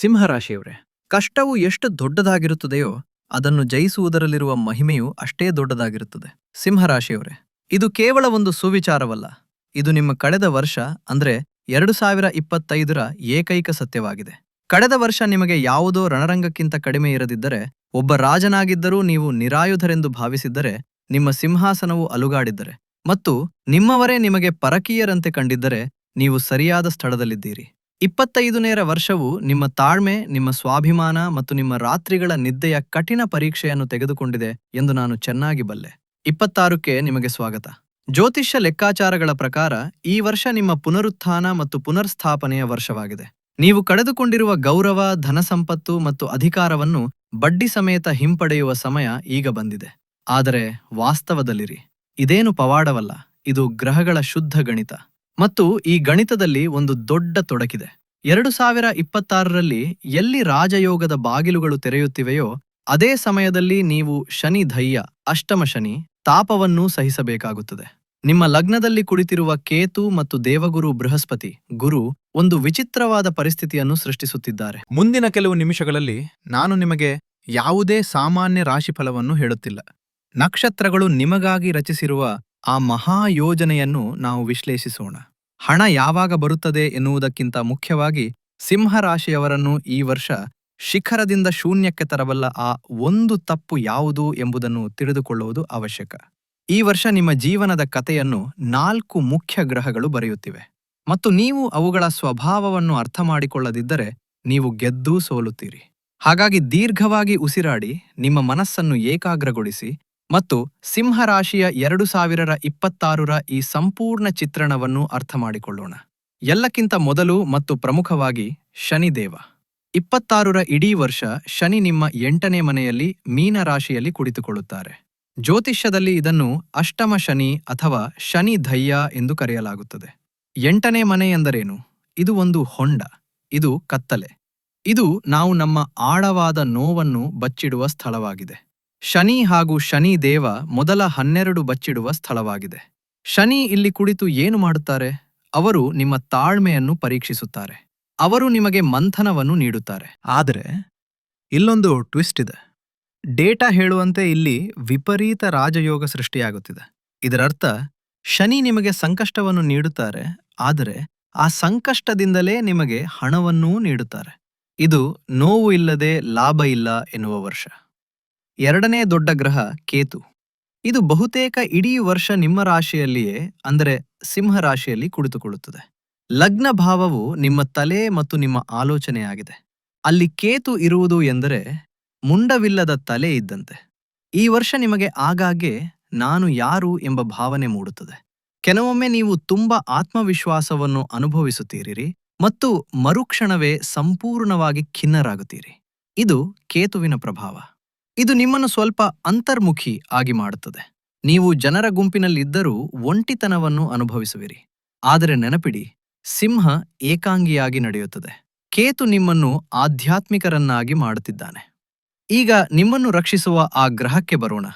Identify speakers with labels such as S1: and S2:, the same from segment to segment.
S1: ಸಿಂಹರಾಶಿಯವರೇ, ಕಷ್ಟವು ಎಷ್ಟು ದೊಡ್ಡದಾಗಿರುತ್ತದೆಯೋ ಅದನ್ನು ಜಯಿಸುವುದರಲ್ಲಿರುವ ಮಹಿಮೆಯು ಅಷ್ಟೇ ದೊಡ್ಡದಾಗಿರುತ್ತದೆ. ಸಿಂಹರಾಶಿಯವರೇ, ಇದು ಕೇವಲ ಒಂದು ಸುವಿಚಾರವಲ್ಲ. ಇದು ನಿಮ್ಮ ಕಳೆದ ವರ್ಷ ಅಂದ್ರೆ ಎರಡು ಸಾವಿರ ಇಪ್ಪತ್ತೈದರ ಏಕೈಕ ಸತ್ಯವಾಗಿದೆ. ಕಳೆದ ವರ್ಷ ನಿಮಗೆ ಯಾವುದೋ ರಣರಂಗಕ್ಕಿಂತ ಕಡಿಮೆ ಇರದಿದ್ದರೆ, ಒಬ್ಬ ರಾಜನಾಗಿದ್ದರೂ ನೀವು ನಿರಾಯುಧರೆಂದು ಭಾವಿಸಿದ್ದರೆ, ನಿಮ್ಮ ಸಿಂಹಾಸನವು ಅಲುಗಾಡಿದ್ದರೆ, ಮತ್ತು ನಿಮ್ಮವರೇ ನಿಮಗೆ ಪರಕೀಯರಂತೆ ಕಂಡಿದ್ದರೆ, ನೀವು ಸರಿಯಾದ ಸ್ಥಳದಲ್ಲಿದ್ದೀರಿ. ಇಪ್ಪತ್ತೈದನೇರ ವರ್ಷವು ನಿಮ್ಮ ತಾಳ್ಮೆ, ನಿಮ್ಮ ಸ್ವಾಭಿಮಾನ ಮತ್ತು ನಿಮ್ಮ ರಾತ್ರಿಗಳ ನಿದ್ದೆಯ ಕಠಿಣ ಪರೀಕ್ಷೆಯನ್ನು ತೆಗೆದುಕೊಂಡಿದೆ ಎಂದು ನಾನು ಚೆನ್ನಾಗಿ ಬಲ್ಲೆ. ಇಪ್ಪತ್ತಾರಕ್ಕೆ ನಿಮಗೆ ಸ್ವಾಗತ. ಜ್ಯೋತಿಷ್ಯ ಲೆಕ್ಕಾಚಾರಗಳ ಪ್ರಕಾರ ಈ ವರ್ಷ ನಿಮ್ಮ ಪುನರುತ್ಥಾನ ಮತ್ತು ಪುನರ್ಸ್ಥಾಪನೆಯ ವರ್ಷವಾಗಿದೆ. ನೀವು ಕಳೆದುಕೊಂಡಿರುವ ಗೌರವ, ಧನಸಂಪತ್ತು ಮತ್ತು ಅಧಿಕಾರವನ್ನು ಬಡ್ಡಿ ಸಮೇತ ಹಿಂಪಡೆಯುವ ಸಮಯ ಈಗ ಬಂದಿದೆ. ಆದರೆ ವಾಸ್ತವದಲ್ಲಿರಿ. ಇದೇನು ಪವಾಡವಲ್ಲ, ಇದು ಗ್ರಹಗಳ ಶುದ್ಧ ಗಣಿತ. ಮತ್ತು ಈ ಗಣಿತದಲ್ಲಿ ಒಂದು ದೊಡ್ಡ ತೊಡಕಿದೆ. ಎರಡು ಸಾವಿರ ಇಪ್ಪತ್ತಾರರಲ್ಲಿ ಎಲ್ಲಿ ರಾಜಯೋಗದ ಬಾಗಿಲುಗಳು ತೆರೆಯುತ್ತಿವೆಯೋ, ಅದೇ ಸಮಯದಲ್ಲಿ ನೀವು ಶನಿ ಧೈಯ್ಯ ಅಷ್ಟಮ ಶನಿ, ತಾಪವನ್ನೂ ಸಹಿಸಬೇಕಾಗುತ್ತದೆ. ನಿಮ್ಮ ಲಗ್ನದಲ್ಲಿ ಕುಳಿತಿರುವ ಕೇತು ಮತ್ತು ದೇವಗುರು ಬೃಹಸ್ಪತಿ, ಗುರು, ಒಂದು ವಿಚಿತ್ರವಾದ ಪರಿಸ್ಥಿತಿಯನ್ನು ಸೃಷ್ಟಿಸುತ್ತಿದ್ದಾರೆ.
S2: ಮುಂದಿನ ಕೆಲವು ನಿಮಿಷಗಳಲ್ಲಿ ನಾನು ನಿಮಗೆ ಯಾವುದೇ ಸಾಮಾನ್ಯ ರಾಶಿಫಲವನ್ನು ಹೇಳುತ್ತಿಲ್ಲ.
S1: ನಕ್ಷತ್ರಗಳು ನಿಮಗಾಗಿ ರಚಿಸಿರುವ ಆ ಮಹಾಯೋಜನೆಯನ್ನು ನಾವು ವಿಶ್ಲೇಷಿಸೋಣ. ಹಣ ಯಾವಾಗ ಬರುತ್ತದೆ ಎನ್ನುವುದಕ್ಕಿಂತ ಮುಖ್ಯವಾಗಿ ಸಿಂಹರಾಶಿಯವರನ್ನು ಈ ವರ್ಷ ಶಿಖರದಿಂದ ಶೂನ್ಯಕ್ಕೆ ತರಬಲ್ಲ ಆ ಒಂದು ತಪ್ಪು ಯಾವುದು ಎಂಬುದನ್ನು ತಿಳಿದುಕೊಳ್ಳುವುದು ಅವಶ್ಯಕ. ಈ ವರ್ಷ ನಿಮ್ಮ ಜೀವನದ ಕಥೆಯನ್ನು ನಾಲ್ಕು ಮುಖ್ಯ ಗ್ರಹಗಳು ಬರೆಯುತ್ತಿವೆ. ಮತ್ತು ನೀವು ಅವುಗಳ ಸ್ವಭಾವವನ್ನು ಅರ್ಥ ಮಾಡಿಕೊಳ್ಳದಿದ್ದರೆ ನೀವು ಗೆದ್ದೂ ಸೋಲುತ್ತೀರಿ. ಹಾಗಾಗಿ ದೀರ್ಘವಾಗಿ ಉಸಿರಾಡಿ ನಿಮ್ಮ ಮನಸ್ಸನ್ನು ಏಕಾಗ್ರಗೊಳಿಸಿ ಮತ್ತು ಸಿಂಹರಾಶಿಯ ಎರಡು ಸಾವಿರದ ಇಪ್ಪತ್ತಾರರ ಈ ಸಂಪೂರ್ಣ ಚಿತ್ರಣವನ್ನು ಅರ್ಥ ಮಾಡಿಕೊಳ್ಳೋಣ ಎಲ್ಲಕ್ಕಿಂತ ಮೊದಲು ಮತ್ತು ಪ್ರಮುಖವಾಗಿ ಶನಿದೇವ. ಇಪ್ಪತ್ತಾರರ ಇಡೀ ವರ್ಷ ಶನಿ ನಿಮ್ಮ ಎಂಟನೇ ಮನೆಯಲ್ಲಿ ಮೀನ ರಾಶಿಯಲ್ಲಿ ಕುಳಿತುಕೊಳ್ಳುತ್ತಾರೆ. ಜ್ಯೋತಿಷ್ಯದಲ್ಲಿ ಇದನ್ನು ಅಷ್ಟಮ ಶನಿ ಅಥವಾ ಶನಿ ಧಯ್ಯ ಎಂದು ಕರೆಯಲಾಗುತ್ತದೆ. ಎಂಟನೇ ಮನೆ ಎಂದರೇನು? ಇದು ಒಂದು ಹೊಂಡ, ಇದು ಕತ್ತಲೆ. ಇದು ನಾವು ನಮ್ಮ ಆಳವಾದ ನೋವನ್ನು ಬಚ್ಚಿಡುವ ಸ್ಥಳವಾಗಿದೆ. ಶನಿ ಹಾಗೂ ಶನಿ ದೇವ ಮೊದಲ ಹನ್ನೆರಡು ಬಚ್ಚಿಡುವ ಸ್ಥಳವಾಗಿದೆ. ಶನಿ ಇಲ್ಲಿ ಕುಳಿತು ಏನು ಮಾಡುತ್ತಾರೆ? ಅವರು ನಿಮ್ಮ ತಾಳ್ಮೆಯನ್ನು ಪರೀಕ್ಷಿಸುತ್ತಾರೆ. ಅವರು ನಿಮಗೆ ಮಂಥನವನ್ನು ನೀಡುತ್ತಾರೆ.
S2: ಆದರೆ ಇಲ್ಲೊಂದು ಟ್ವಿಸ್ಟ್ ಇದೆ.
S1: ಡೇಟಾ ಹೇಳುವಂತೆ ಇಲ್ಲಿ ವಿಪರೀತ ರಾಜಯೋಗ ಸೃಷ್ಟಿಯಾಗುತ್ತಿದೆ. ಇದರರ್ಥ, ಶನಿ ನಿಮಗೆ ಸಂಕಷ್ಟವನ್ನು ನೀಡುತ್ತಾರೆ, ಆದರೆ ಆ ಸಂಕಷ್ಟದಿಂದಲೇ ನಿಮಗೆ ಹಣವನ್ನೂ ನೀಡುತ್ತಾರೆ. ಇದು ನೋವು ಇಲ್ಲದೆ ಲಾಭ ಇಲ್ಲ ಎನ್ನುವ ವರ್ಷ. ಎರಡನೇ ದೊಡ್ಡ ಗ್ರಹ ಕೇತು. ಇದು ಬಹುತೇಕ ಇಡೀ ವರ್ಷ ನಿಮ್ಮ ರಾಶಿಯಲ್ಲಿಯೇ, ಅಂದರೆ ಸಿಂಹ ರಾಶಿಯಲ್ಲಿ ಕುಳಿತುಕೊಳ್ಳುತ್ತದೆ. ಲಗ್ನ ಭಾವವು ನಿಮ್ಮ ತಲೆ ಮತ್ತು ನಿಮ್ಮ ಆಲೋಚನೆಯಾಗಿದೆ. ಅಲ್ಲಿ ಕೇತು ಇರುವುದು ಎಂದರೆ ಮುಂಡವಿಲ್ಲದ ತಲೆ ಇದ್ದಂತೆ. ಈ ವರ್ಷ ನಿಮಗೆ ಆಗಾಗ್ಗೆ ನಾನು ಯಾರು ಎಂಬ ಭಾವನೆ ಮೂಡುತ್ತದೆ. ಕೆಲವೊಮ್ಮೆ ನೀವು ತುಂಬಾ ಆತ್ಮವಿಶ್ವಾಸವನ್ನು ಅನುಭವಿಸುತ್ತೀರಿ ಮತ್ತು ಮರುಕ್ಷಣವೇ ಸಂಪೂರ್ಣವಾಗಿ ಖಿನ್ನರಾಗುತ್ತೀರಿ. ಇದು ಕೇತುವಿನ ಪ್ರಭಾವ. ಇದು ನಿಮ್ಮನ್ನು ಸ್ವಲ್ಪ ಅಂತರ್ಮುಖಿ ಆಗಿ ಮಾಡುತ್ತದೆ. ನೀವು ಜನರ ಗುಂಪಿನಲ್ಲಿದ್ದರೂ ಒಂಟಿತನವನ್ನು ಅನುಭವಿಸುವಿರಿ. ಆದರೆ ನೆನಪಿಡಿ, ಸಿಂಹ ಏಕಾಂಗಿಯಾಗಿ ನಡೆಯುತ್ತದೆ. ಕೇತು ನಿಮ್ಮನ್ನು ಆಧ್ಯಾತ್ಮಿಕರನ್ನಾಗಿ ಮಾಡುತ್ತಿದ್ದಾನೆ. ಈಗ ನಿಮ್ಮನ್ನು ರಕ್ಷಿಸುವ ಆ ಗ್ರಹಕ್ಕೆ ಬರೋಣ.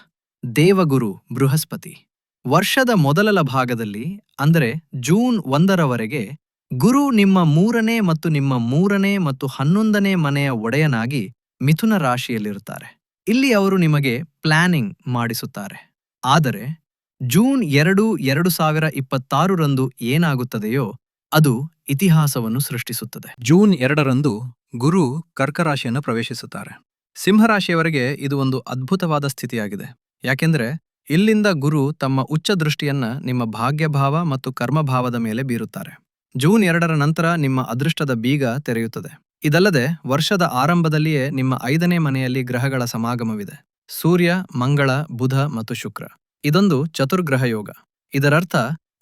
S1: ದೇವಗುರು ಬೃಹಸ್ಪತಿ. ವರ್ಷದ ಮೊದಲ ಭಾಗದಲ್ಲಿ, ಅಂದರೆ ಜೂನ್ ಒಂದರವರೆಗೆ ಗುರು ನಿಮ್ಮ ಮೂರನೇ ಮತ್ತು ನಿಮ್ಮ ಮೂರನೇ ಮತ್ತು ಹನ್ನೊಂದನೇ ಮನೆಯ ಒಡೆಯನಾಗಿ ಮಿಥುನ ರಾಶಿಯಲ್ಲಿರುತ್ತಾರೆ. ಇಲ್ಲಿ ಅವರು ನಿಮಗೆ ಪ್ಲಾನಿಂಗ್ ಮಾಡಿಸುತ್ತಾರೆ. ಆದರೆ ಜೂನ್ ಎರಡು ಎರಡು ಸಾವಿರ ಇಪ್ಪತ್ತಾರರಂದು ಏನಾಗುತ್ತದೆಯೋ ಅದು ಇತಿಹಾಸವನ್ನು ಸೃಷ್ಟಿಸುತ್ತದೆ.
S2: ಜೂನ್ ಎರಡರಂದು ಗುರು ಕರ್ಕರಾಶಿಯನ್ನು ಪ್ರವೇಶಿಸುತ್ತಾರೆ.
S1: ಸಿಂಹರಾಶಿಯವರೆಗೆ ಇದು ಒಂದು ಅದ್ಭುತವಾದ ಸ್ಥಿತಿಯಾಗಿದೆ. ಯಾಕೆಂದರೆ ಇಲ್ಲಿಂದ ಗುರು ತಮ್ಮ ಉಚ್ಚ ದೃಷ್ಟಿಯನ್ನ ನಿಮ್ಮ ಭಾಗ್ಯಭಾವ ಮತ್ತು ಕರ್ಮಭಾವದ ಮೇಲೆ ಬೀರುತ್ತಾರೆ. ಜೂನ್ ಎರಡರ ನಂತರ ನಿಮ್ಮ ಅದೃಷ್ಟದ ಬೀಗ ತೆರೆಯುತ್ತದೆ. ಇದಲ್ಲದೆ ವರ್ಷದ ಆರಂಭದಲ್ಲಿಯೇ ನಿಮ್ಮ ಐದನೇ ಮನೆಯಲ್ಲಿ ಗ್ರಹಗಳ ಸಮಾಗಮವಿದೆ. ಸೂರ್ಯ, ಮಂಗಳ, ಬುಧ ಮತ್ತು ಶುಕ್ರ. ಇದೊಂದು ಚತುರ್ಗ್ರಹ ಯೋಗ. ಇದರರ್ಥ,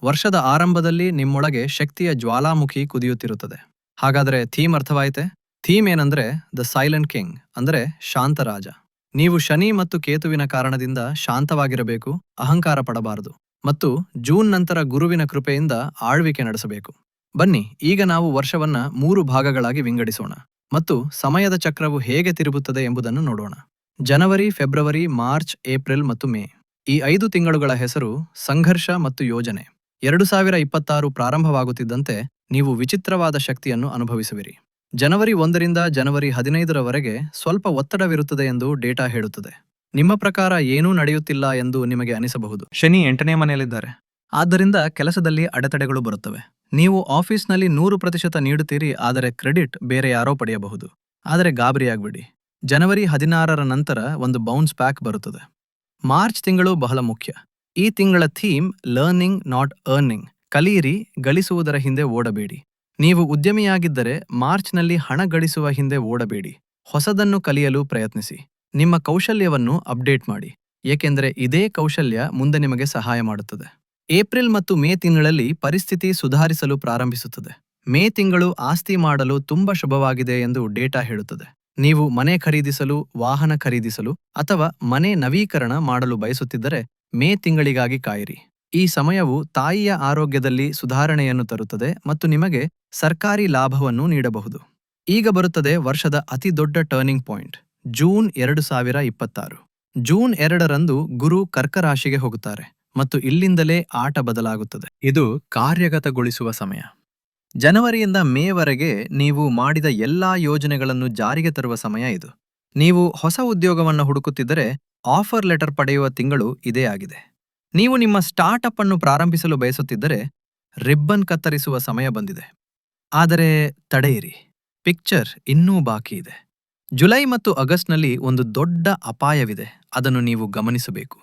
S1: ವರ್ಷದ ಆರಂಭದಲ್ಲಿ ನಿಮ್ಮೊಳಗೆ ಶಕ್ತಿಯ ಜ್ವಾಲಾಮುಖಿ ಕುದಿಯುತ್ತಿರುತ್ತದೆ. ಹಾಗಾದರೆ ಥೀಮ್ ಅರ್ಥವಾಯಿತೆ? ಥೀಮ್ ಏನಂದ್ರೆ ದ ಸೈಲೆಂಟ್ ಕಿಂಗ್, ಅಂದರೆ ಶಾಂತರಾಜ ನೀವು ಶನಿ ಮತ್ತು ಕೇತುವಿನ ಕಾರಣದಿಂದ ಶಾಂತವಾಗಿರಬೇಕು, ಅಹಂಕಾರ ಪಡಬಾರದು, ಮತ್ತು ಜೂನ್ ನಂತರ ಗುರುವಿನ ಕೃಪೆಯಿಂದ ಆಳ್ವಿಕೆ ನಡೆಸಬೇಕು. ಬನ್ನಿ ಈಗ ನಾವು ವರ್ಷವನ್ನ ಮೂರು ಭಾಗಗಳಾಗಿ ವಿಂಗಡಿಸೋಣ ಮತ್ತು ಸಮಯದ ಚಕ್ರವು ಹೇಗೆ ತಿರುಗುತ್ತದೆ ಎಂಬುದನ್ನು ನೋಡೋಣ. ಜನವರಿ ಫೆಬ್ರವರಿ ಮಾರ್ಚ್ ಏಪ್ರಿಲ್ ಮತ್ತು ಮೇ. ಈ ಐದು ತಿಂಗಳುಗಳ ಹೆಸರು ಸಂಘರ್ಷ ಮತ್ತು ಯೋಜನೆ. ಎರಡು ಸಾವಿರ ಇಪ್ಪತ್ತಾರು ಪ್ರಾರಂಭವಾಗುತ್ತಿದ್ದಂತೆ ನೀವು ವಿಚಿತ್ರವಾದ ಶಕ್ತಿಯನ್ನು ಅನುಭವಿಸುವಿರಿ. ಜನವರಿ ಒಂದರಿಂದ ಜನವರಿ ಹದಿನೈದರವರೆಗೆ ಸ್ವಲ್ಪ ಒತ್ತಡವಿರುತ್ತದೆ ಎಂದು ಡೇಟಾ ಹೇಳುತ್ತದೆ. ನಿಮ್ಮ ಪ್ರಕಾರ ಏನೂ ನಡೆಯುತ್ತಿಲ್ಲ ಎಂದು ನಿಮಗೆ ಅನಿಸಬಹುದು.
S2: ಶನಿ ಎಂಟನೇ ಮನೆಯಲ್ಲಿದ್ದಾರೆ.
S1: ಆದ್ದರಿಂದ ಕೆಲಸದಲ್ಲಿ ಅಡೆತಡೆಗಳು ಬರುತ್ತವೆ. ನೀವು ಆಫೀಸ್ನಲ್ಲಿ ನೂರು ಪ್ರತಿಶತ ನೀಡುತ್ತೀರಿ, ಆದರೆ ಕ್ರೆಡಿಟ್ ಬೇರೆ ಯಾರೋ ಪಡೆಯಬಹುದು. ಆದರೆ ಗಾಬರಿಯಾಗ್ಬಿಡಿ. ಜನವರಿ ಹದಿನಾರರ ನಂತರ ಒಂದು ಬೌನ್ಸ್ ಪ್ಯಾಕ್ ಬರುತ್ತದೆ. ಮಾರ್ಚ್ ತಿಂಗಳು ಬಹಳ ಮುಖ್ಯ. ಈ ತಿಂಗಳ ಥೀಮ್ ಲರ್ನಿಂಗ್, ನಾಟ್ ಅರ್ನಿಂಗ್. ಕಲಿಯಿರಿ, ಗಳಿಸುವುದರ ಹಿಂದೆ ಓಡಬೇಡಿ. ನೀವು ಉದ್ಯಮಿಯಾಗಿದ್ದರೆ ಮಾರ್ಚ್ನಲ್ಲಿ ಹಣ ಗಳಿಸುವ ಹಿಂದೆ ಓಡಬೇಡಿ. ಹೊಸದನ್ನು ಕಲಿಯಲು ಪ್ರಯತ್ನಿಸಿ. ನಿಮ್ಮ ಕೌಶಲ್ಯವನ್ನು ಅಪ್ಡೇಟ್ ಮಾಡಿ. ಏಕೆಂದರೆ ಇದೇ ಕೌಶಲ್ಯ ಮುಂದೆ ನಿಮಗೆ ಸಹಾಯ ಮಾಡುತ್ತದೆ. ಏಪ್ರಿಲ್ ಮತ್ತು ಮೇ ತಿಂಗಳಲ್ಲಿ ಪರಿಸ್ಥಿತಿ ಸುಧಾರಿಸಲು ಪ್ರಾರಂಭಿಸುತ್ತದೆ. ಮೇ ತಿಂಗಳು ಆಸ್ತಿ ಮಾಡಲು ತುಂಬಾ ಶುಭವಾಗಿದೆ ಎಂದು ಡೇಟಾ ಹೇಳುತ್ತದೆ. ನೀವು ಮನೆ ಖರೀದಿಸಲು, ವಾಹನ ಖರೀದಿಸಲು ಅಥವಾ ಮನೆ ನವೀಕರಣ ಮಾಡಲು ಬಯಸುತ್ತಿದ್ದರೆ ಮೇ ತಿಂಗಳಿಗಾಗಿ ಕಾಯಿರಿ. ಈ ಸಮಯವು ತಾಯಿಯ ಆರೋಗ್ಯದಲ್ಲಿ ಸುಧಾರಣೆಯನ್ನು ತರುತ್ತದೆ ಮತ್ತು ನಿಮಗೆ ಸರ್ಕಾರಿ ಲಾಭವನ್ನು ನೀಡಬಹುದು. ಈಗ ಬರುತ್ತದೆ ವರ್ಷದ ಅತಿದೊಡ್ಡ ಟರ್ನಿಂಗ್ ಪಾಯಿಂಟ್ ಜೂನ್ ಎರಡು ಸಾವಿರ ಇಪ್ಪತ್ತಾರು. ಜೂನ್ ಎರಡರಂದು ಗುರು ಕರ್ಕರಾಶಿಗೆ ಹೋಗುತ್ತಾರೆ. ಮತ್ತು ಇಲ್ಲಿಂದಲೇ ಆಟ ಬದಲಾಗುತ್ತದೆ.
S2: ಇದು ಕಾರ್ಯಗತಗೊಳಿಸುವ ಸಮಯ.
S1: ಜನವರಿಯಿಂದ ಮೇವರೆಗೆ ನೀವು ಮಾಡಿದ ಎಲ್ಲಾ ಯೋಜನೆಗಳನ್ನು ಜಾರಿಗೆ ತರುವ ಸಮಯ ಇದು. ನೀವು ಹೊಸ ಉದ್ಯೋಗವನ್ನು ಹುಡುಕುತ್ತಿದ್ದರೆ ಆಫರ್ ಲೆಟರ್ ಪಡೆಯುವ ತಿಂಗಳು ಇದೇ ಆಗಿದೆ. ನೀವು ನಿಮ್ಮ ಸ್ಟಾರ್ಟ್ಅಪ್ ಅನ್ನು ಪ್ರಾರಂಭಿಸಲು ಬಯಸುತ್ತಿದ್ದರೆ ರಿಬ್ಬನ್ ಕತ್ತರಿಸುವ ಸಮಯ ಬಂದಿದೆ. ಆದರೆ ತಡೆಯಿರಿ ಪಿಕ್ಚರ್ ಇನ್ನೂ ಬಾಕಿ ಇದೆ. ಜುಲೈ ಮತ್ತು ಆಗಸ್ಟ್ನಲ್ಲಿ ಒಂದು ದೊಡ್ಡ ಅಪಾಯವಿದೆ. ಅದನ್ನು ನೀವು ಗಮನಿಸಬೇಕು.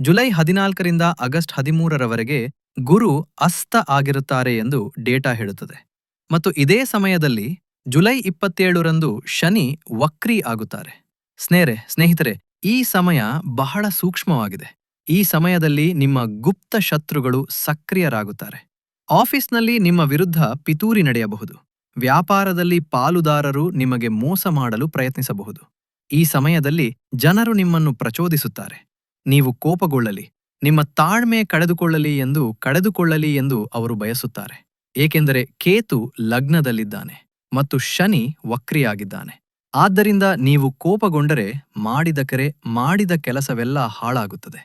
S1: ಜುಲೈ ಹದಿನಾಲ್ಕರಿಂದ ಆಗಸ್ಟ್ ಹದಿಮೂರರವರೆಗೆ ಗುರು ಅಸ್ತ ಆಗಿರುತ್ತಾರೆ ಎಂದು ಡೇಟಾ ಹೇಳುತ್ತದೆ. ಮತ್ತು ಇದೇ ಸಮಯದಲ್ಲಿ ಜುಲೈ ಇಪ್ಪತ್ತೇಳರಂದು ಶನಿ ವಕ್ರಿ ಆಗುತ್ತಾರೆ. ಸ್ನೇರೆ, ಸ್ನೇಹಿತರೆ, ಈ ಸಮಯ ಬಹಳ ಸೂಕ್ಷ್ಮವಾಗಿದೆ. ಈ ಸಮಯದಲ್ಲಿ ನಿಮ್ಮ ಗುಪ್ತ ಶತ್ರುಗಳು ಸಕ್ರಿಯರಾಗುತ್ತಾರೆ. ಆಫೀಸ್ನಲ್ಲಿ ನಿಮ್ಮ ವಿರುದ್ಧ ಪಿತೂರಿ ನಡೆಯಬಹುದು. ವ್ಯಾಪಾರದಲ್ಲಿ ಪಾಲುದಾರರು ನಿಮಗೆ ಮೋಸ ಮಾಡಲು ಪ್ರಯತ್ನಿಸಬಹುದು. ಈ ಸಮಯದಲ್ಲಿ ಜನರು ನಿಮ್ಮನ್ನು ಪ್ರಚೋದಿಸುತ್ತಾರೆ. ನೀವು ಕೋಪಗೊಳ್ಳಲಿ, ನಿಮ್ಮ ತಾಳ್ಮೆ ಕಳೆದುಕೊಳ್ಳಲಿ ಎಂದು ಕಳೆದುಕೊಳ್ಳಲಿ ಎಂದು ಅವರು ಬಯಸುತ್ತಾರೆ. ಏಕೆಂದರೆ ಕೇತು ಲಗ್ನದಲ್ಲಿದ್ದಾನೆ ಮತ್ತು ಶನಿ ವಕ್ರಿಯಾಗಿದ್ದಾನೆ. ಆದ್ದರಿಂದ ನೀವು ಕೋಪಗೊಂಡರೆ ಮಾಡಿದ ಕರೆ, ಮಾಡಿದ ಕೆಲಸವೆಲ್ಲ ಹಾಳಾಗುತ್ತದೆ.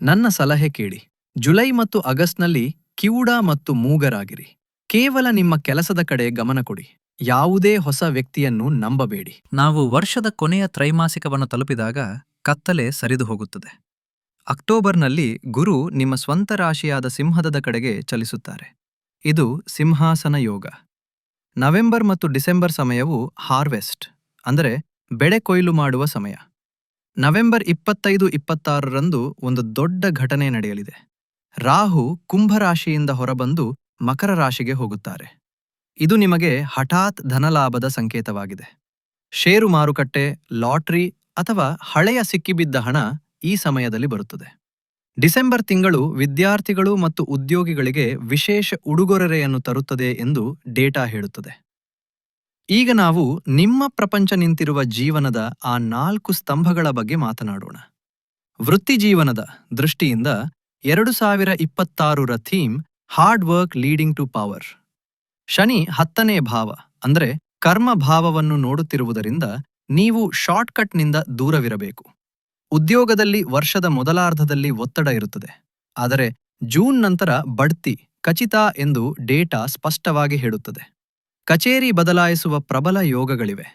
S1: ನನ್ನ ಸಲಹೆ ಕೇಳಿ, ಜುಲೈ ಮತ್ತು ಆಗಸ್ಟ್ನಲ್ಲಿ ಕಿವುಡ ಮತ್ತು ಮೂಗರಾಗಿರಿ. ಕೇವಲ ನಿಮ್ಮ ಕೆಲಸದ ಕಡೆ ಗಮನ ಕೊಡಿ, ಯಾವುದೇ ಹೊಸ ವ್ಯಕ್ತಿಯನ್ನು ನಂಬಬೇಡಿ.
S3: ನಾವು ವರ್ಷದ ಕೊನೆಯ ತ್ರೈಮಾಸಿಕವನ್ನು ತಲುಪಿದಾಗ ಕತ್ತಲೆ ಸರಿದು ಹೋಗುತ್ತದೆ
S1: ಅಕ್ಟೋಬರ್ನಲ್ಲಿ ಗುರು ನಿಮ್ಮ ಸ್ವಂತ ರಾಶಿಯಾದ ಸಿಂಹದ ಕಡೆಗೆ ಚಲಿಸುತ್ತಾರೆ. ಇದು ಸಿಂಹಾಸನ ಯೋಗ. ನವೆಂಬರ್ ಮತ್ತು ಡಿಸೆಂಬರ್ ಸಮಯವು ಹಾರ್ವೆಸ್ಟ್, ಅಂದರೆ ಬೆಳೆ ಕೊಯ್ಲು ಮಾಡುವ ಸಮಯ. ನವೆಂಬರ್ ಇಪ್ಪತ್ತೈದು ಇಪ್ಪತ್ತಾರರಂದು ಒಂದು ದೊಡ್ಡ ಘಟನೆ ನಡೆಯಲಿದೆ. ರಾಹು ಕುಂಭರಾಶಿಯಿಂದ ಹೊರಬಂದು ಮಕರ ರಾಶಿಗೆ ಹೋಗುತ್ತಾರೆ. ಇದು ನಿಮಗೆ ಹಠಾತ್ ಧನಲಾಭದ ಸಂಕೇತವಾಗಿದೆ. ಷೇರು ಮಾರುಕಟ್ಟೆ, ಲಾಟ್ರಿ ಅಥವಾ ಹಳೆಯ ಸಿಕ್ಕಿಬಿದ್ದ ಹಣ ಈ ಸಮಯದಲ್ಲಿ ಬರುತ್ತದೆ. ಡಿಸೆಂಬರ್ ತಿಂಗಳು ವಿದ್ಯಾರ್ಥಿಗಳು ಮತ್ತು ಉದ್ಯೋಗಿಗಳಿಗೆ ವಿಶೇಷ ಉಡುಗೊರೆಯನ್ನು ತರುತ್ತದೆ ಎಂದು ಡೇಟಾ ಹೇಳುತ್ತದೆ. ಈಗ ನಾವು ನಿಮ್ಮ ಪ್ರಪಂಚ ನಿಂತಿರುವ ಜೀವನದ ಆ ನಾಲ್ಕು ಸ್ತಂಭಗಳ ಬಗ್ಗೆ ಮಾತನಾಡೋಣ. ವೃತ್ತಿಜೀವನದ ದೃಷ್ಟಿಯಿಂದ ಎರಡು ಸಾವಿರ ಇಪ್ಪತ್ತಾರರ theme hard work leading to power. Shani ಹತ್ತನೇ ಭಾವ, ಅಂದರೆ ಕರ್ಮ ಭಾವವನ್ನು ನೋಡುತ್ತಿರುವುದರಿಂದ ನೀವು ಶಾರ್ಟ್ಕಟ್ನಿಂದ ದೂರವಿರಬೇಕು. ಉದ್ಯೋಗದಲ್ಲಿ ವರ್ಷದ ಮೊದಲಾರ್ಧದಲ್ಲಿ ಒತ್ತಡ ಇರುತ್ತದೆ. ಆದರೆ ಜೂನ್ ನಂತರ ಬಡ್ತಿ, ಖಚಿತ ಎಂದು ಡೇಟಾ ಸ್ಪಷ್ಟವಾಗಿ ಹೇಳುತ್ತದೆ. ಕಚೇರಿ ಬದಲಾಯಿಸುವ ಪ್ರಬಲ ಯೋಗಗಳಿವೆ.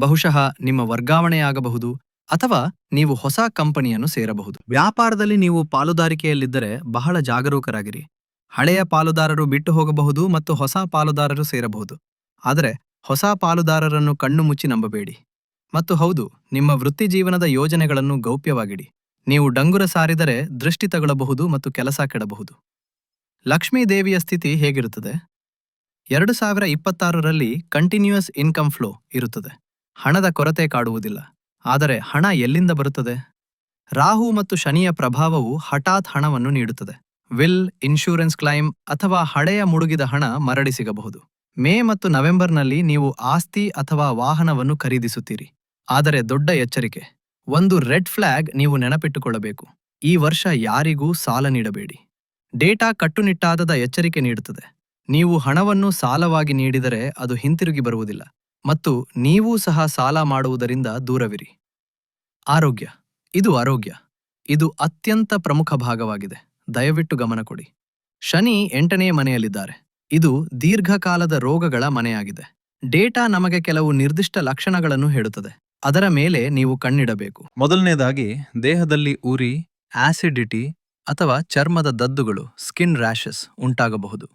S1: ಬಹುಶಃ ನಿಮ್ಮ ವರ್ಗಾವಣೆಯಾಗಬಹುದು ಅಥವಾ ನೀವು ಹೊಸ ಕಂಪನಿಯನ್ನು ಸೇರಬಹುದು. ವ್ಯಾಪಾರದಲ್ಲಿ ನೀವು ಪಾಲುದಾರಿಕೆಯಲ್ಲಿದ್ದರೆ ಬಹಳ ಜಾಗರೂಕರಾಗಿರಿ. ಹಳೆಯ ಪಾಲುದಾರರು ಬಿಟ್ಟು ಹೋಗಬಹುದು ಮತ್ತು ಹೊಸ ಪಾಲುದಾರರು ಸೇರಬಹುದು. ಆದರೆ ಹೊಸ ಪಾಲುದಾರರನ್ನು ಕಣ್ಣು ಮುಚ್ಚಿ ನಂಬಬೇಡಿ. ಮತ್ತು ಹೌದು, ನಿಮ್ಮ ವೃತ್ತಿ ಜೀವನದ ಯೋಜನೆಗಳನ್ನು ಗೌಪ್ಯವಾಗಿಡಿ. ನೀವು ಡಂಗುರ ಸಾರಿದರೆ ದೃಷ್ಟಿ ತಗೊಳ್ಳಬಹುದು ಮತ್ತು ಕೆಲಸ ಕೆಡಬಹುದು. ಲಕ್ಷ್ಮೀ ದೇವಿಯ ಸ್ಥಿತಿ ಹೇಗಿರುತ್ತದೆ? ಎರಡು ಸಾವಿರ ಇಪ್ಪತ್ತಾರರಲ್ಲಿ ಕಂಟಿನ್ಯೂಯಸ್ ಇನ್ಕಮ್ ಫ್ಲೋ ಇರುತ್ತದೆ. ಹಣದ ಕೊರತೆ ಕಾಡುವುದಿಲ್ಲ. ಆದರೆ ಹಣ ಎಲ್ಲಿಂದ ಬರುತ್ತದೆ? ರಾಹು ಮತ್ತು ಶನಿಯ ಪ್ರಭಾವವು ಹಠಾತ್ ಹಣವನ್ನು ನೀಡುತ್ತದೆ. ವಿಲ್, ಇನ್ಶೂರೆನ್ಸ್ ಕ್ಲೈಮ್ ಅಥವಾ ಹಳೆಯ ಮುಡುಗಿದ ಹಣ ಮರಳಿ ಸಿಗಬಹುದು. ಮೇ ಮತ್ತು ನವೆಂಬರ್ನಲ್ಲಿ ನೀವು ಆಸ್ತಿ ಅಥವಾ ವಾಹನವನ್ನು ಖರೀದಿಸುತ್ತೀರಿ. ಆದರೆ ದೊಡ್ಡ ಎಚ್ಚರಿಕೆ. ಒಂದು ರೆಡ್ ಫ್ಲಾಗ್ ನೀವು ನೆನಪಿಟ್ಟುಕೊಳ್ಳಬೇಕು. ಈ ವರ್ಷ ಯಾರಿಗೂ ಸಾಲ ನೀಡಬೇಡಿ. ಡೇಟಾ ಕಟ್ಟುನಿಟ್ಟಾದದ ಎಚ್ಚರಿಕೆ ನೀಡುತ್ತದೆ. ನೀವು ಹಣವನ್ನು ಸಾಲವಾಗಿ ನೀಡಿದರೆ ಅದು ಹಿಂತಿರುಗಿ ಬರುವುದಿಲ್ಲ. ಮತ್ತು ನೀವೂ ಸಹ ಸಾಲ ಮಾಡುವುದರಿಂದ ದೂರವಿರಿ. ಆರೋಗ್ಯ. ಇದು ಆರೋಗ್ಯ. ಇದು ಅತ್ಯಂತ ಪ್ರಮುಖ ಭಾಗವಾಗಿದೆ. ದಯವಿಟ್ಟು ಗಮನ ಕೊಡಿ. ಶನಿ ಎಂಟನೇ ಮನೆಯಲ್ಲಿದ್ದಾರೆ. ಇದು ದೀರ್ಘಕಾಲದ ರೋಗಗಳ ಮನೆಯಾಗಿದೆ. ಡೇಟಾ ನಮಗೆ ಕೆಲವು ನಿರ್ದಿಷ್ಟ ಲಕ್ಷಣಗಳನ್ನು ಹೇಳುತ್ತದೆ. ಅದರ ಮೇಲೆ ನೀವು ಕಣ್ಣಿಡಬೇಕು.
S2: ಮೊದಲನೇದಾಗಿ, ದೇಹದಲ್ಲಿ ಉರಿ
S1: ಆಸಿಡಿಟಿ ಅಥವಾ ಚರ್ಮದ ದದ್ದುಗಳು ಸ್ಕಿನ್ ರ್ಯಾಷಸ್ ಉಂಟಾಗಬಹುದು.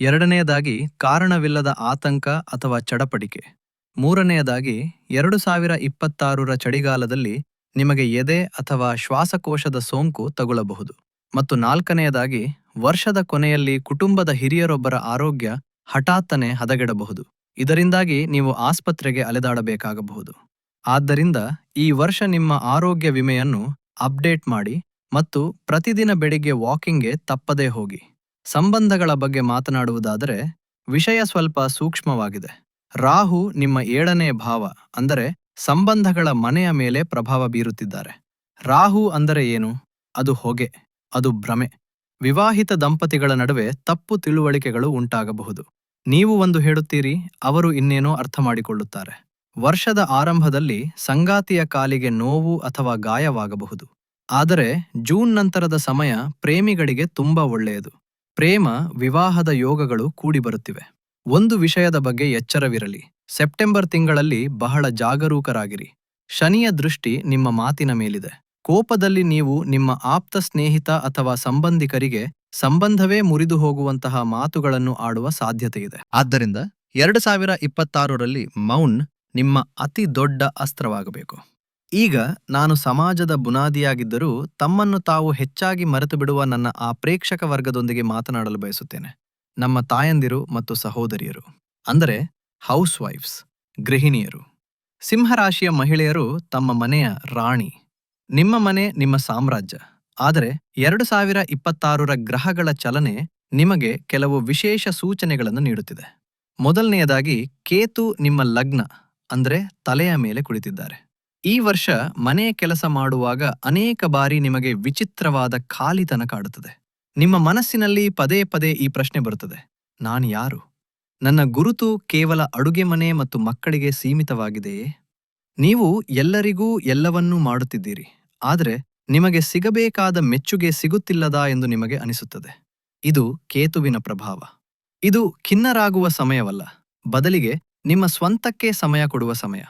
S1: ಎರಡನೆಯದಾಗಿ, ಕಾರಣವಿಲ್ಲದ ಆತಂಕ ಅಥವಾ ಚಡಪಡಿಕೆ. ಮೂರನೆಯದಾಗಿ, ಎರಡು ಸಾವಿರ ಇಪ್ಪತ್ತಾರರ ಚಳಿಗಾಲದಲ್ಲಿ ನಿಮಗೆ ಎದೆ ಅಥವಾ ಶ್ವಾಸಕೋಶದ ಸೋಂಕು ತಗುಲಬಹುದು. ಮತ್ತು ನಾಲ್ಕನೆಯದಾಗಿ, ವರ್ಷದ ಕೊನೆಯಲ್ಲಿ ಕುಟುಂಬದ ಹಿರಿಯರೊಬ್ಬರ ಆರೋಗ್ಯ ಹಠಾತ್ತನೆ ಹದಗೆಡಬಹುದು. ಇದರಿಂದಾಗಿ ನೀವು ಆಸ್ಪತ್ರೆಗೆ ಅಲೆದಾಡಬೇಕಾಗಬಹುದು. ಆದ್ದರಿಂದ ಈ ವರ್ಷ ನಿಮ್ಮ ಆರೋಗ್ಯ ವಿಮೆಯನ್ನು ಅಪ್ಡೇಟ್ ಮಾಡಿ ಮತ್ತು ಪ್ರತಿದಿನ ಬೆಳಿಗ್ಗೆ ವಾಕಿಂಗ್ಗೆ ತಪ್ಪದೇ ಹೋಗಿ. ಸಂಬಂಧಗಳ ಬಗ್ಗೆ ಮಾತನಾಡುವುದಾದರೆ ವಿಷಯ ಸ್ವಲ್ಪ ಸೂಕ್ಷ್ಮವಾಗಿದೆ. ರಾಹು ನಿಮ್ಮ ಏಳನೇ ಭಾವ, ಅಂದರೆ ಸಂಬಂಧಗಳ ಮನೆಯ ಮೇಲೆ ಪ್ರಭಾವ ಬೀರುತ್ತಿದ್ದಾರೆ. ರಾಹು ಅಂದರೆ ಏನು? ಅದು ಹೊಗೆ, ಅದು ಭ್ರಮೆ. ವಿವಾಹಿತ ದಂಪತಿಗಳ ನಡುವೆ ತಪ್ಪು ತಿಳುವಳಿಕೆಗಳು ಉಂಟಾಗಬಹುದು. ನೀವು ಒಂದು ಹೇಳುತ್ತೀರಿ, ಅವರು ಇನ್ನೇನೋ ಅರ್ಥ ಮಾಡಿಕೊಳ್ಳುತ್ತಾರೆ. ವರ್ಷದ ಆರಂಭದಲ್ಲಿ ಸಂಗಾತಿಯ ಕಾಲಿಗೆ ನೋವು ಅಥವಾ ಗಾಯವಾಗಬಹುದು. ಆದರೆ ಜೂನ್ ನಂತರದ ಸಮಯ ಪ್ರೇಮಿಗಳಿಗೆ ತುಂಬಾ ಒಳ್ಳೆಯದು. ಪ್ರೇಮ, ವಿವಾಹದ ಯೋಗಗಳು ಕೂಡಿಬರುತ್ತಿವೆ ಒಂದು ವಿಷಯದ ಬಗ್ಗೆ ಎಚ್ಚರವಿರಲಿ. ಸೆಪ್ಟೆಂಬರ್ ತಿಂಗಳಲ್ಲಿ ಬಹಳ ಜಾಗರೂಕರಾಗಿರಿ. ಶನಿಯ ದೃಷ್ಟಿ ನಿಮ್ಮ ಮಾತಿನ ಮೇಲಿದೆ. ಕೋಪದಲ್ಲಿ ನೀವು ನಿಮ್ಮ ಆಪ್ತ ಸ್ನೇಹಿತ ಅಥವಾ ಸಂಬಂಧಿಕರಿಗೆ ಸಂಬಂಧವೇ ಮುರಿದು ಹೋಗುವಂತಹ ಮಾತುಗಳನ್ನು ಆಡುವ ಸಾಧ್ಯತೆಯಿದೆ.
S3: ಆದ್ದರಿಂದ ಎರಡು ಸಾವಿರ ಇಪ್ಪತ್ತಾರರಲ್ಲಿ ಮೌನ್ ನಿಮ್ಮ ಅತಿ ದೊಡ್ಡ ಅಸ್ತ್ರವಾಗಬೇಕು.
S1: ಈಗ ನಾನು ಸಮಾಜದ ಬುನಾದಿಯಾಗಿದ್ದರೂ ತಮ್ಮನ್ನು ತಾವು ಹೆಚ್ಚಾಗಿ ಮರೆತು ಬಿಡುವ ನನ್ನ ಆ ಪ್ರೇಕ್ಷಕ ವರ್ಗದೊಂದಿಗೆ ಮಾತನಾಡಲು ಬಯಸುತ್ತೇನೆ. ನಮ್ಮ ತಾಯಂದಿರು ಮತ್ತು ಸಹೋದರಿಯರು, ಅಂದರೆ ಹೌಸ್ ವೈಫ್ಸ್ ಗೃಹಿಣಿಯರು. ಸಿಂಹರಾಶಿಯ ಮಹಿಳೆಯರು ತಮ್ಮ ಮನೆಯ ರಾಣಿ, ನಿಮ್ಮ ಮನೆ ನಿಮ್ಮ ಸಾಮ್ರಾಜ್ಯ, ಆದರೆ ಎರಡು ಸಾವಿರ ಇಪ್ಪತ್ತಾರರ ಗ್ರಹಗಳ ಚಲನೆ ನಿಮಗೆ ಕೆಲವು ವಿಶೇಷ ಸೂಚನೆಗಳನ್ನು ನೀಡುತ್ತಿದೆ. ಮೊದಲನೆಯದಾಗಿ, ಕೇತು ನಿಮ್ಮ ಲಗ್ನ. ಅಂದ್ರೆ ತಲೆಯ ಮೇಲೆ ಕುಳಿತಿದ್ದಾರೆ. ಈ ವರ್ಷ ಮನೆಯ ಕೆಲಸ ಮಾಡುವಾಗ ಅನೇಕ ಬಾರಿ ನಿಮಗೆ ವಿಚಿತ್ರವಾದ ಖಾಲಿತನ ಕಾಡುತ್ತದೆ. ನಿಮ್ಮ ಮನಸ್ಸಿನಲ್ಲಿ ಪದೇ ಪದೇ ಈ ಪ್ರಶ್ನೆ ಬರುತ್ತದೆ. ನಾನು ಯಾರು? ನನ್ನ ಗುರುತು ಕೇವಲ ಅಡುಗೆ ಮನೆ ಮತ್ತು ಮಕ್ಕಳಿಗೆ ಸೀಮಿತವಾಗಿದೆಯೇ? ನೀವು ಎಲ್ಲರಿಗೂ ಎಲ್ಲವನ್ನೂ ಮಾಡುತ್ತಿದ್ದೀರಿ. ಆದರೆ ನಿಮಗೆ ಸಿಗಬೇಕಾದ ಮೆಚ್ಚುಗೆ ಸಿಗುತ್ತಿಲ್ಲದಾ ಎಂದು ನಿಮಗೆ ಅನಿಸುತ್ತದೆ. ಇದು ಕೇತುವಿನ ಪ್ರಭಾವ. ಇದು ಖಿನ್ನರಾಗುವ ಸಮಯವಲ್ಲ. ಬದಲಿಗೆ ನಿಮ್ಮ ಸ್ವಂತಕ್ಕೆ ಸಮಯ ಕೊಡುವ ಸಮಯ.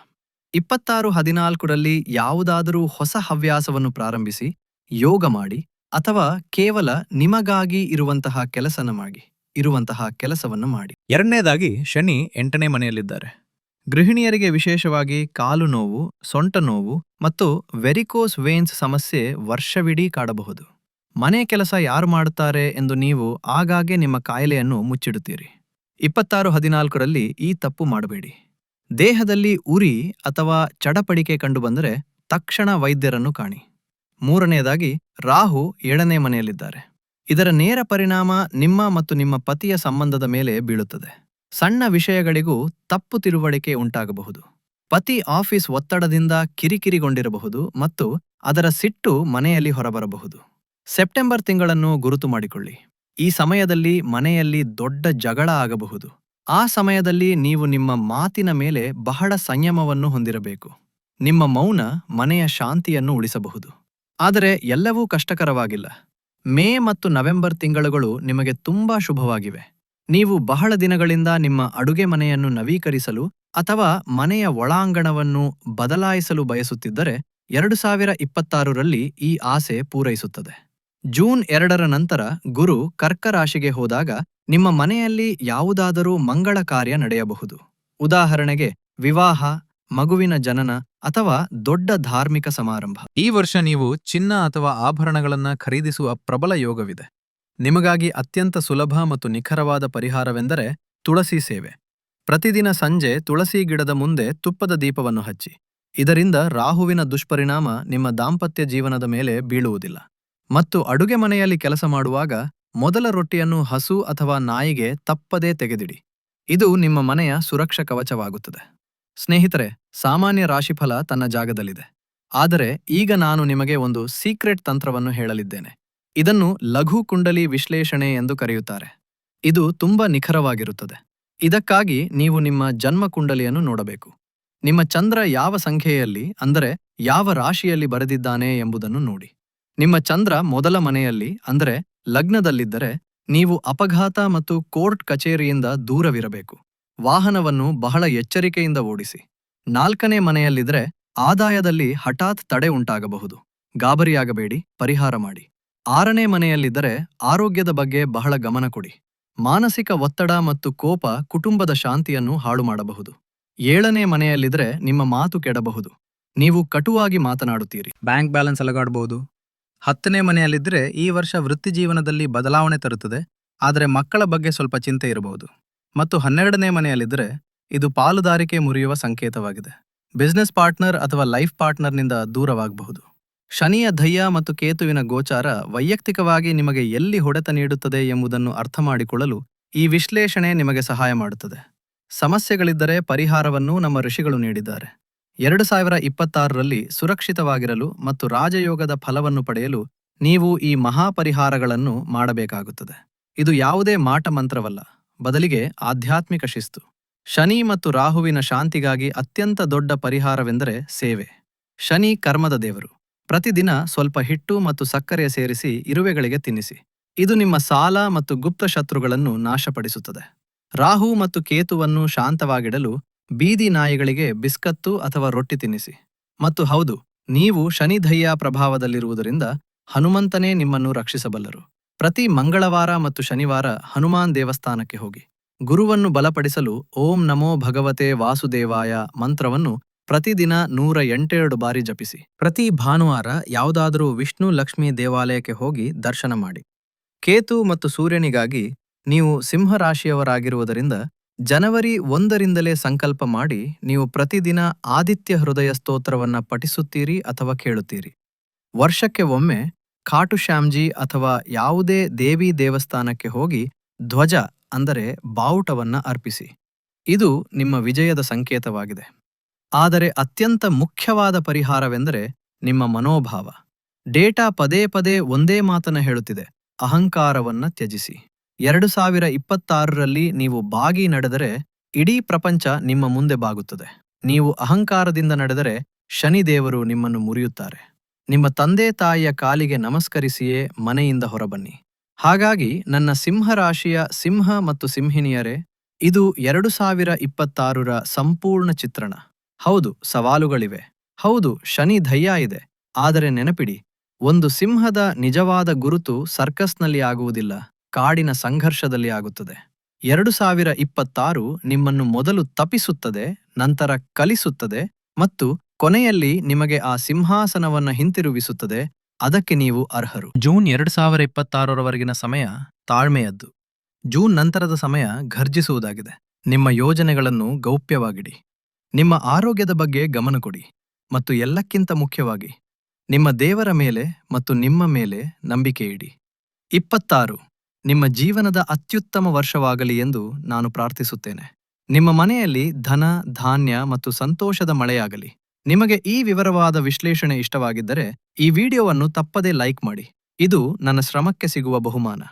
S1: ಇಪ್ಪತ್ತಾರು ಹದಿನಾಲ್ಕರಲ್ಲಿ ಯಾವುದಾದರೂ ಹೊಸ ಹವ್ಯಾಸವನ್ನು ಪ್ರಾರಂಭಿಸಿ, ಯೋಗ ಮಾಡಿ, ಅಥವಾ ಕೇವಲ ನಿಮಗಾಗಿ ಇರುವಂತಹ ಕೆಲಸನ ಮಾಡಿ, ಇರುವಂತಹ ಕೆಲಸವನ್ನು ಮಾಡಿ.
S2: ಎರಡನೇದಾಗಿ, ಶನಿ ಎಂಟನೇ ಮನೆಯಲ್ಲಿದ್ದಾರೆ.
S1: ಗೃಹಿಣಿಯರಿಗೆ ವಿಶೇಷವಾಗಿ ಕಾಲು ನೋವು, ಸೊಂಟ ನೋವು ಮತ್ತು ವೆರಿಕೋಸ್ ವೇನ್ಸ್ ಸಮಸ್ಯೆ ವರ್ಷವಿಡೀ ಕಾಡಬಹುದು. ಮನೆ ಕೆಲಸ ಯಾರು ಮಾಡುತ್ತಾರೆ ಎಂದು ನೀವು ಆಗಾಗ್ಗೆ ನಿಮ್ಮ ಕಾಯಿಲೆಯನ್ನು ಮುಚ್ಚಿಡುತ್ತೀರಿ. ಇಪ್ಪತ್ತಾರು ಹದಿನಾಲ್ಕರಲ್ಲಿ ಈ ತಪ್ಪು ಮಾಡಬೇಡಿ. ದೇಹದಲ್ಲಿ ಉರಿ ಅಥವಾ ಚಡಪಡಿಕೆ ಕಂಡುಬಂದರೆ ತಕ್ಷಣ ವೈದ್ಯರನ್ನು ಕಾಣಿ. ಮೂರನೆಯದಾಗಿ ರಾಹು ಏಳನೇ ಮನೆಯಲ್ಲಿದ್ದಾರೆ. ಇದರ ನೇರ ಪರಿಣಾಮ ನಿಮ್ಮ ಮತ್ತು ನಿಮ್ಮ ಪತಿಯ ಸಂಬಂಧದ ಮೇಲೆ ಬೀಳುತ್ತದೆ. ಸಣ್ಣ ವಿಷಯಗಳಿಗೂ ತಪ್ಪು ತಿಳುವಳಿಕೆ ಉಂಟಾಗಬಹುದು. ಪತಿ ಆಫೀಸ್ ಒತ್ತಡದಿಂದ ಕಿರಿಕಿರಿಗೊಂಡಿರಬಹುದು ಮತ್ತು ಅದರ ಸಿಟ್ಟು ಮನೆಯಲ್ಲಿ ಹೊರಬರಬಹುದು. ಸೆಪ್ಟೆಂಬರ್ ತಿಂಗಳನ್ನು ಗುರುತು ಮಾಡಿಕೊಳ್ಳಿ. ಈ ಸಮಯದಲ್ಲಿ ಮನೆಯಲ್ಲಿ ದೊಡ್ಡ ಜಗಳ ಆಗಬಹುದು. ಆ ಸಮಯದಲ್ಲಿ ನೀವು ನಿಮ್ಮ ಮಾತಿನ ಮೇಲೆ ಬಹಳ ಸಂಯಮವನ್ನು ಹೊಂದಿರಬೇಕು. ನಿಮ್ಮ ಮೌನ ಮನೆಯ ಶಾಂತಿಯನ್ನು ಉಳಿಸಬಹುದು. ಆದರೆ ಎಲ್ಲವೂ ಕಷ್ಟಕರವಾಗಿಲ್ಲ. ಮೇ ಮತ್ತು ನವೆಂಬರ್ ತಿಂಗಳುಗಳು ನಿಮಗೆ ತುಂಬಾ ಶುಭವಾಗಿವೆ. ನೀವು ಬಹಳ ದಿನಗಳಿಂದ ನಿಮ್ಮ ಅಡುಗೆ ಮನೆಯನ್ನು ನವೀಕರಿಸಲು ಅಥವಾ ಮನೆಯ ಒಳಾಂಗಣವನ್ನು ಬದಲಾಯಿಸಲು ಬಯಸುತ್ತಿದ್ದರೆ ಎರಡು ಸಾವಿರ ಇಪ್ಪತ್ತಾರರಲ್ಲಿ ಈ ಆಸೆ ಪೂರೈಸುತ್ತದೆ. ಜೂನ್ ಎರಡರ ನಂತರ ಗುರು ಕರ್ಕ ರಾಶಿಗೆ ಹೋದಾಗ ನಿಮ್ಮ ಮನೆಯಲ್ಲಿ ಯಾವುದಾದರೂ ಮಂಗಳ ಕಾರ್ಯ ನಡೆಯಬಹುದು. ಉದಾಹರಣೆಗೆ ವಿವಾಹ, ಮಗುವಿನ ಜನನ ಅಥವಾ ದೊಡ್ಡ ಧಾರ್ಮಿಕ ಸಮಾರಂಭ.
S2: ಈ ವರ್ಷ ನೀವು ಚಿನ್ನ ಅಥವಾ ಆಭರಣಗಳನ್ನು ಖರೀದಿಸುವ ಪ್ರಬಲ ಯೋಗವಿದೆ.
S1: ನಿಮಗಾಗಿ ಅತ್ಯಂತ ಸುಲಭ ಮತ್ತು ನಿಖರವಾದ ಪರಿಹಾರವೆಂದರೆ ತುಳಸಿ ಸೇವೆ. ಪ್ರತಿದಿನ ಸಂಜೆ ತುಳಸಿ ಗಿಡದ ಮುಂದೆ ತುಪ್ಪದ ದೀಪವನ್ನು ಹಚ್ಚಿ. ಇದರಿಂದ ರಾಹುವಿನ ದುಷ್ಪರಿಣಾಮ ನಿಮ್ಮ ದಾಂಪತ್ಯ ಜೀವನದ ಮೇಲೆ ಬೀಳುವುದಿಲ್ಲ. ಮತ್ತು ಅಡುಗೆ ಮನೆಯಲ್ಲಿ ಕೆಲಸ ಮಾಡುವಾಗ ಮೊದಲ ರೊಟ್ಟಿಯನ್ನು ಹಸು ಅಥವಾ ನಾಯಿಗೆ ತಪ್ಪದೇ ತೆಗೆದಿಡಿ. ಇದು ನಿಮ್ಮ ಮನೆಯ ಸುರಕ್ಷಾ ಕವಚವಾಗುತ್ತದೆ. ಸ್ನೇಹಿತರೆ, ಸಾಮಾನ್ಯ ರಾಶಿಫಲ ತನ್ನ ಜಾಗದಲ್ಲಿದೆ. ಆದರೆ ಈಗ ನಾನು ನಿಮಗೆ ಒಂದು ಸೀಕ್ರೆಟ್ ತಂತ್ರವನ್ನು ಹೇಳಲಿದ್ದೇನೆ. ಇದನ್ನು ಲಘು ಕುಂಡಲಿ ವಿಶ್ಲೇಷಣೆ ಎಂದು ಕರೆಯುತ್ತಾರೆ. ಇದು ತುಂಬಾ ನಿಖರವಾಗಿರುತ್ತದೆ. ಇದಕ್ಕಾಗಿ ನೀವು ನಿಮ್ಮ ಜನ್ಮ ಕುಂಡಲಿಯನ್ನು ನೋಡಬೇಕು. ನಿಮ್ಮ ಚಂದ್ರ ಯಾವ ಸಂಖ್ಯೆಯಲ್ಲಿ, ಅಂದರೆ ಯಾವ ರಾಶಿಯಲ್ಲಿ ಬರೆದಿದ್ದಾನೆ ಎಂಬುದನ್ನು ನೋಡಿ. ನಿಮ್ಮ ಚಂದ್ರ ಮೊದಲ ಮನೆಯಲ್ಲಿ, ಅಂದರೆ ಲಗ್ನದಲ್ಲಿದ್ದರೆ, ನೀವು ಅಪಘಾತ ಮತ್ತು ಕೋರ್ಟ್ ಕಚೇರಿಯಿಂದ ದೂರವಿರಬೇಕು.
S3: ವಾಹನವನ್ನು ಬಹಳ ಎಚ್ಚರಿಕೆಯಿಂದ ಓಡಿಸಿ. ನಾಲ್ಕನೇ ಮನೆಯಲ್ಲಿದ್ದರೆ ಆದಾಯದಲ್ಲಿ ಹಠಾತ್ ತಡೆ ಉಂಟಾಗಬಹುದು. ಗಾಬರಿಯಾಗಬೇಡಿ, ಪರಿಹಾರ ಮಾಡಿ. ಆರನೇ ಮನೆಯಲ್ಲಿದ್ದರೆ ಆರೋಗ್ಯದ ಬಗ್ಗೆ ಬಹಳ ಗಮನ ಕೊಡಿ. ಮಾನಸಿಕ ಒತ್ತಡ ಮತ್ತು ಕೋಪ ಕುಟುಂಬದ ಶಾಂತಿಯನ್ನು ಹಾಳು ಮಾಡಬಹುದು. ಏಳನೇ ಮನೆಯಲ್ಲಿದ್ರೆ ನಿಮ್ಮ ಮಾತು ಕೆಡಬಹುದು. ನೀವು ಕಟುವಾಗಿ ಮಾತನಾಡುತ್ತೀರಿ.
S2: ಬ್ಯಾಂಕ್ ಬ್ಯಾಲೆನ್ಸ್ ಅಲಗಾಡ್ಬೋದು. ಹತ್ತನೇ ಮನೆಯಲ್ಲಿದ್ದರೆ ಈ ವರ್ಷ ವೃತ್ತಿ ಜೀವನದಲ್ಲಿ ಬದಲಾವಣೆ ತರುತ್ತದೆ. ಆದರೆ ಮಕ್ಕಳ ಬಗ್ಗೆ ಸ್ವಲ್ಪ ಚಿಂತೆ ಇರಬಹುದು. ಮತ್ತು ಹನ್ನೆರಡನೇ ಮನೆಯಲ್ಲಿದ್ದರೆ ಇದು ಪಾಲುದಾರಿಕೆ ಮುರಿಯುವ ಸಂಕೇತವಾಗಿದೆ. ಬಿಸ್ನೆಸ್ ಪಾರ್ಟ್ನರ್ ಅಥವಾ ಲೈಫ್ ಪಾರ್ಟ್ನರ್ನಿಂದ ದೂರವಾಗಬಹುದು.
S3: ಶನಿಯ ದಯ್ಯ ಮತ್ತು ಕೇತುವಿನ ಗೋಚಾರ ವೈಯಕ್ತಿಕವಾಗಿ ನಿಮಗೆ ಎಲ್ಲಿ ಹೊಡೆತ ನೀಡುತ್ತದೆ ಎಂಬುದನ್ನು ಅರ್ಥ ಮಾಡಿಕೊಳ್ಳಲು ಈ ವಿಶ್ಲೇಷಣೆ ನಿಮಗೆ ಸಹಾಯ ಮಾಡುತ್ತದೆ. ಸಮಸ್ಯೆಗಳಿದ್ದರೆ ಪರಿಹಾರವನ್ನು ನಮ್ಮ ಋಷಿಗಳು ನೀಡಿದ್ದಾರೆ. ಎರಡು ಸಾವಿರ ಇಪ್ಪತ್ತಾರರಲ್ಲಿ ಸುರಕ್ಷಿತವಾಗಿರಲು ಮತ್ತು ರಾಜಯೋಗದ ಫಲವನ್ನು ಪಡೆಯಲು ನೀವು ಈ ಮಹಾಪರಿಹಾರಗಳನ್ನು ಮಾಡಬೇಕಾಗುತ್ತದೆ. ಇದು ಯಾವುದೇ ಮಾಟ ಮಂತ್ರವಲ್ಲ ಬದಲಿಗೆ ಆಧ್ಯಾತ್ಮಿಕ ಶಿಸ್ತು. ಶನಿ ಮತ್ತು ರಾಹುವಿನ ಶಾಂತಿಗಾಗಿ ಅತ್ಯಂತ ದೊಡ್ಡ ಪರಿಹಾರವೆಂದರೆ ಸೇವೆ. ಶನಿ ಕರ್ಮದ ದೇವರು. ಪ್ರತಿದಿನ ಸ್ವಲ್ಪ ಹಿಟ್ಟು ಮತ್ತು ಸಕ್ಕರೆ ಸೇರಿಸಿ ಇರುವೆಗಳಿಗೆ ತಿನ್ನಿಸಿ. ಇದು ನಿಮ್ಮ ಸಾಲ ಮತ್ತು ಗುಪ್ತ ಶತ್ರುಗಳನ್ನು ನಾಶಪಡಿಸುತ್ತದೆ. ರಾಹು ಮತ್ತು ಕೇತುವನ್ನು ಶಾಂತವಾಗಿಡಲು ಬೀದಿ ನಾಯಿಗಳಿಗೆ ಬಿಸ್ಕತ್ತು ಅಥವಾ ರೊಟ್ಟಿ ತಿನ್ನಿಸಿ. ಮತ್ತು ಹೌದು, ನೀವು ಶನಿಧಯ್ಯ ಪ್ರಭಾವದಲ್ಲಿರುವುದರಿಂದ ಹನುಮಂತನೇ ನಿಮ್ಮನ್ನು ರಕ್ಷಿಸಬಲ್ಲರು. ಪ್ರತಿ ಮಂಗಳವಾರ ಮತ್ತು ಶನಿವಾರ ಹನುಮಾನ್ ದೇವಸ್ಥಾನಕ್ಕೆ ಹೋಗಿ. ಗುರುವನ್ನು ಬಲಪಡಿಸಲು ಓಂ ನಮೋ ಭಗವತೆ ವಾಸುದೇವಾಯ ಮಂತ್ರವನ್ನು ಪ್ರತಿದಿನ ನೂರ ಎಂಟೆರಡು ಬಾರಿ ಜಪಿಸಿ.
S2: ಪ್ರತಿ ಭಾನುವಾರ ಯಾವುದಾದರೂ ವಿಷ್ಣು ಲಕ್ಷ್ಮಿ ದೇವಾಲಯಕ್ಕೆ ಹೋಗಿ ದರ್ಶನ ಮಾಡಿ.
S3: ಕೇತು ಮತ್ತು ಸೂರ್ಯನಿಗಾಗಿ ನೀವು ಸಿಂಹರಾಶಿಯವರಾಗಿರುವುದರಿಂದ ಜನವರಿ ಒಂದರಿಂದಲೇ ಸಂಕಲ್ಪ ಮಾಡಿ ನೀವು ಪ್ರತಿದಿನ ಆದಿತ್ಯ ಹೃದಯ ಸ್ತೋತ್ರವನ್ನ ಪಠಿಸುತ್ತೀರಿ ಅಥವಾ ಕೇಳುತ್ತೀರಿ. ವರ್ಷಕ್ಕೆ ಒಮ್ಮೆ ಖಾಟು ಶ್ಯಾಮ್ಜಿ ಅಥವಾ ಯಾವುದೇ ದೇವಿ ದೇವಸ್ಥಾನಕ್ಕೆ ಹೋಗಿ ಧ್ವಜ ಅಂದರೆ ಬಾವುಟವನ್ನು ಅರ್ಪಿಸಿ. ಇದು ನಿಮ್ಮ ವಿಜಯದ ಸಂಕೇತವಾಗಿದೆ. ಆದರೆ ಅತ್ಯಂತ ಮುಖ್ಯವಾದ ಪರಿಹಾರವೆಂದರೆ ನಿಮ್ಮ ಮನೋಭಾವ. ಡೇಟಾ ಪದೇ ಪದೇ ಒಂದೇ ಮಾತನ್ನ ಹೇಳುತ್ತಿದೆ. ಅಹಂಕಾರವನ್ನ ತ್ಯಜಿಸಿ. ಎರಡು ಸಾವಿರ ಇಪ್ಪತ್ತಾರರಲ್ಲಿ ನೀವು ಬಾಗಿ ನಡೆದರೆ ಇಡೀ ಪ್ರಪಂಚ ನಿಮ್ಮ ಮುಂದೆ ಬಾಗುತ್ತದೆ. ನೀವು ಅಹಂಕಾರದಿಂದ ನಡೆದರೆ ಶನಿದೇವರು ನಿಮ್ಮನ್ನು ಮುರಿಯುತ್ತಾರೆ. ನಿಮ್ಮ ತಂದೆ ತಾಯಿಯ ಕಾಲಿಗೆ ನಮಸ್ಕರಿಸಿಯೇ ಮನೆಯಿಂದ ಹೊರಬನ್ನಿ. ಹಾಗಾಗಿ ನನ್ನ ಸಿಂಹರಾಶಿಯ ಸಿಂಹ ಮತ್ತು ಸಿಂಹಿನಿಯರೇ ಇದು ಎರಡು ಸಾವಿರ ಇಪ್ಪತ್ತಾರರ ಸಂಪೂರ್ಣ ಚಿತ್ರಣ. ಹೌದು, ಸವಾಲುಗಳಿವೆ. ಹೌದು, ಶನಿ ಧೈರ್ಯ ಇದೆ. ಆದರೆ ನೆನಪಿಡಿ, ಒಂದು ಸಿಂಹದ ನಿಜವಾದ ಗುರುತು ಸರ್ಕಸ್ನಲ್ಲಿ ಆಗುವುದಿಲ್ಲ. ಕಾಡಿನ ಸಂಘರ್ಷದಲ್ಲಿ ಆಗುತ್ತದೆ. ಎರಡು ಸಾವಿರ ಇಪ್ಪತ್ತಾರು ನಿಮ್ಮನ್ನು ಮೊದಲು ತಪಿಸುತ್ತದೆ ನಂತರ ಕಲಿಸುತ್ತದೆ ಮತ್ತು ಕೊನೆಯಲ್ಲಿ ನಿಮಗೆ ಆ ಸಿಂಹಾಸನವನ್ನ ಹಿಂತಿರುಗಿಸುತ್ತದೆ, ಅದಕ್ಕೆ ನೀವು ಅರ್ಹರು.
S2: ಜೂನ್ ಎರಡು ಸಾವಿರ ಇಪ್ಪತ್ತಾರರವರೆಗಿನ ಸಮಯ ತಾಳ್ಮೆಯದ್ದು. ಜೂನ್ ನಂತರದ ಸಮಯ ಘರ್ಜಿಸುವುದಾಗಿದೆ.
S3: ನಿಮ್ಮ ಯೋಜನೆಗಳನ್ನು ಗೌಪ್ಯವಾಗಿಡಿ. ನಿಮ್ಮ ಆರೋಗ್ಯದ ಬಗ್ಗೆ ಗಮನ ಕೊಡಿ ಮತ್ತು ಎಲ್ಲಕ್ಕಿಂತ ಮುಖ್ಯವಾಗಿ, ನಿಮ್ಮ ದೇವರ ಮೇಲೆ ಮತ್ತು ನಿಮ್ಮ ಮೇಲೆ ನಂಬಿಕೆ ಇಡಿ. ಇಪ್ಪತ್ತಾರು ನಿಮ್ಮ ಜೀವನದ ಅತ್ಯುತ್ತಮ ವರ್ಷವಾಗಲಿ ಎಂದು ನಾನು ಪ್ರಾರ್ಥಿಸುತ್ತೇನೆ. ನಿಮ್ಮ ಮನೆಯಲ್ಲಿ ಧನ, ಧಾನ್ಯ ಮತ್ತು ಸಂತೋಷದ ಮಳೆಯಾಗಲಿ. ನಿಮಗೆ ಈ ವಿವರವಾದ ವಿಶ್ಲೇಷಣೆ ಇಷ್ಟವಾಗಿದ್ದರೆ ಈ ವಿಡಿಯೋವನ್ನು ತಪ್ಪದೇ ಲೈಕ್ ಮಾಡಿ. ಇದು ನನ್ನ ಶ್ರಮಕ್ಕೆ ಸಿಗುವ ಬಹುಮಾನ.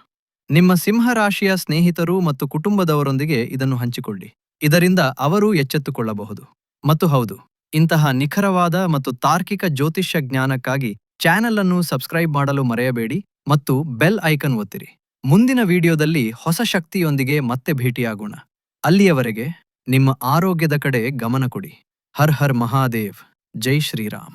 S3: ನಿಮ್ಮ ಸಿಂಹರಾಶಿಯ ಸ್ನೇಹಿತರು ಮತ್ತು ಕುಟುಂಬದವರೊಂದಿಗೆ ಇದನ್ನು ಹಂಚಿಕೊಳ್ಳಿ. ಇದರಿಂದ ಅವರೂ ಎಚ್ಚೆತ್ತುಕೊಳ್ಳಬಹುದು. ಮತ್ತು ಹೌದು, ಇಂತಹ ನಿಖರವಾದ ಮತ್ತು ತಾರ್ಕಿಕ ಜ್ಯೋತಿಷ್ಯ ಜ್ಞಾನಕ್ಕಾಗಿ ಚಾನೆಲ್ ಅನ್ನು ಸಬ್ಸ್ಕ್ರೈಬ್ ಮಾಡಲು ಮರೆಯಬೇಡಿ ಮತ್ತು ಬೆಲ್ ಐಕನ್ ಒತ್ತಿರಿ. ಮುಂದಿನ ವಿಡಿಯೋದಲ್ಲಿ ಹೊಸ ಶಕ್ತಿಯೊಂದಿಗೆ ಮತ್ತೆ ಭೇಟಿಯಾಗೋಣ. ಅಲ್ಲಿಯವರೆಗೆ ನಿಮ್ಮ ಆರೋಗ್ಯದ ಕಡೆ ಗಮನ ಕೊಡಿ. ಹರ್ ಹರ್ ಮಹಾದೇವ್. ಜೈ ಶ್ರೀರಾಮ್.